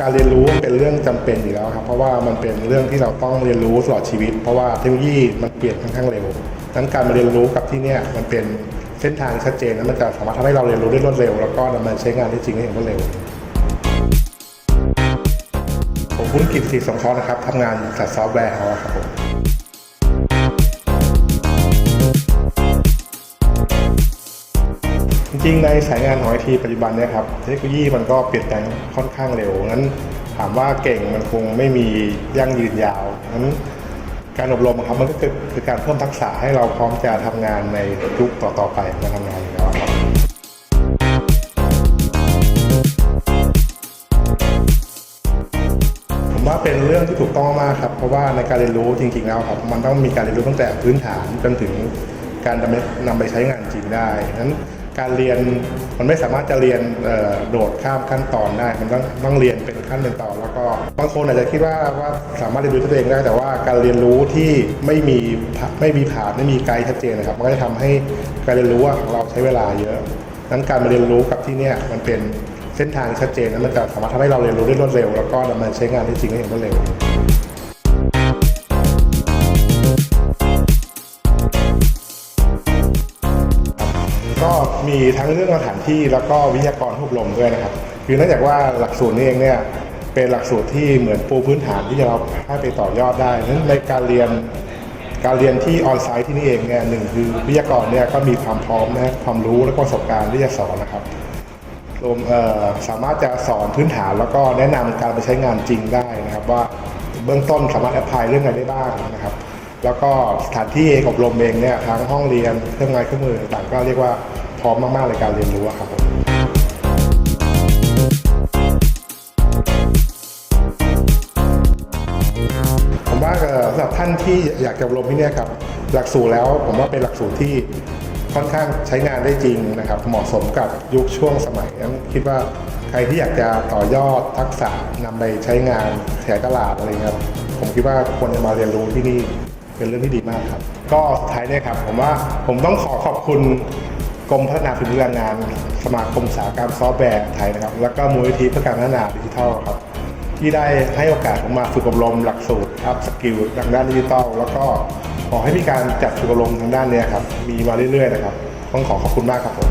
การเรียนรู้เป็นเรื่องจำเป็นอยู่แล้วครับเพราะว่ามันเป็นเรื่องที่เราต้องเรียนรู้ตลอดชีวิต เพราะว่าเทคโนโลยีมันเปลี่ยนค่อนข้างเร็วดังนั้นการมาเรียนรู้กับที่เนี่ยมันเป็นเส้นทางชัดเจนและมันจะสามารถทำให้เราเรียนรู้ได้รวดเร็ว แล้วก็นำมาใช้งานได้จริงได้อย่างรวดเร็วผมพุ้นกิจศรีสงเคราะห์นะครับทำงานจัดซอฟต์แวร์เขาอะครับผม จริงๆ ในสายงานของไอทีปัจจุบันเนี่ยครับเทคโนโลยีมันก็เปลี่ยนแปลงค่อนข้างเร็วงั้นถามว่าเก่งมันคงไม่มียั่งยืนยาวงั้นการอบรมครับมันก็คือการเพิ่มทักษะให้เราพร้อมจะทำงานในยุคต่อๆไปมาทำงานอยู่แล้วครับผมว่าเป็นเรื่องที่ถูกต้องมากครับ เพราะว่าในการเรียนรู้จริงๆแล้วครับ มันต้องมีการเรียนรู้ตั้งแต่พื้นฐานจนถึงการนำไปนำไปใช้งานจริงได้นั้น การเรียนมันไม่สามารถจะเรียนโดดข้ามขั้นตอนได้ มันต้องต้องเรียนเป็นขั้นเป็นตอน แล้วก็บางคนอาจจะคิดว่าว่าสามารถเรียนรู้ตัวเองได้ แต่ว่าการเรียนรู้ที่ไม่มีไม่มีผ่านไม่มีไกด์ชัดเจนนะครับมันก็จะทำให้การเรียนรู้ของเราใช้เวลาเยอะนั้นการมาเรียนรู้กับที่เนี่ยมันเป็นเส้นทางชัดเจนแล้วมันจะสามารถทำให้เราเรียนรู้ได้รวดเร็ว แล้วก็นำมาใช้งานได้จริงได้อย่างรวดเร็ว มีทั้งเรื่องสถานที่แล้วก็วิทยากรผู้อบรมด้วยนะครับคือเนื่องจากว่าหลักสูตรนี้เองเนี่ยเป็นหลักสูตรที่เหมือนปูพื้นฐานที่จะเราให้ไปต่อยอดได้นั้นในการเรียนการเรียนที่ออนไซต์ที่นี่เองเนี่ยหนึ่งคือวิทยากรเนี่ยก็มีความพร้อมนะความรู้และประสบการณ์ที่จะสอนนะครับรวมสามารถจะสอนพื้นฐานแล้วก็แนะนำการไปใช้งานจริงได้นะครับว่าเบื้องต้นสามารถแอพพลายเรื่องอะไรได้บ้างนะครับ แล้วก็สถานที่เองอบรมเองเนี่ยทั้งห้องเรียนเครื่องไม้เครื่องมือต่างก็เรียกว่า ร้อมมากๆในการเรียนรู้ครับผมผมว่าสำหรับท่านที่อยากจะอบรมที่นี่ครับหลักสูตรแล้วผมว่าเป็นหลักสูตรที่ค่อนข้างใช้งานได้จริงนะครับ เหมาะสมกับยุคช่วงสมัยนั้นคิดว่าใครที่อยากจะต่อยอดทักษะนำไปใช้งานขยายตลาดอะไรครับ ผมคิดว่าควรจะมาเรียนรู้ที่นี่เป็นเรื่องที่ดีมากครับ ก็สุดท้ายเนี่ยครับผมว่าผมต้องขอขอบคุณ รมพัฒนาฝีมือแรงงาน สมาคมสาหกรรมซอฟต์แวร์ไทยนะครับ แล้วก็มูลนิธิเพื่อการพัฒนาดิจิทัลครับที่ได้ให้โอกาสผมมาฝึกอบรมหลักสูตรครับสกิลทางด้านดิจิทัลแล้วก็ขอให้มีการจัดฝึกอบรมทางด้านนี้ครับมีมาเรื่อยๆนะครับต้องขอขอบคุณมากครับผม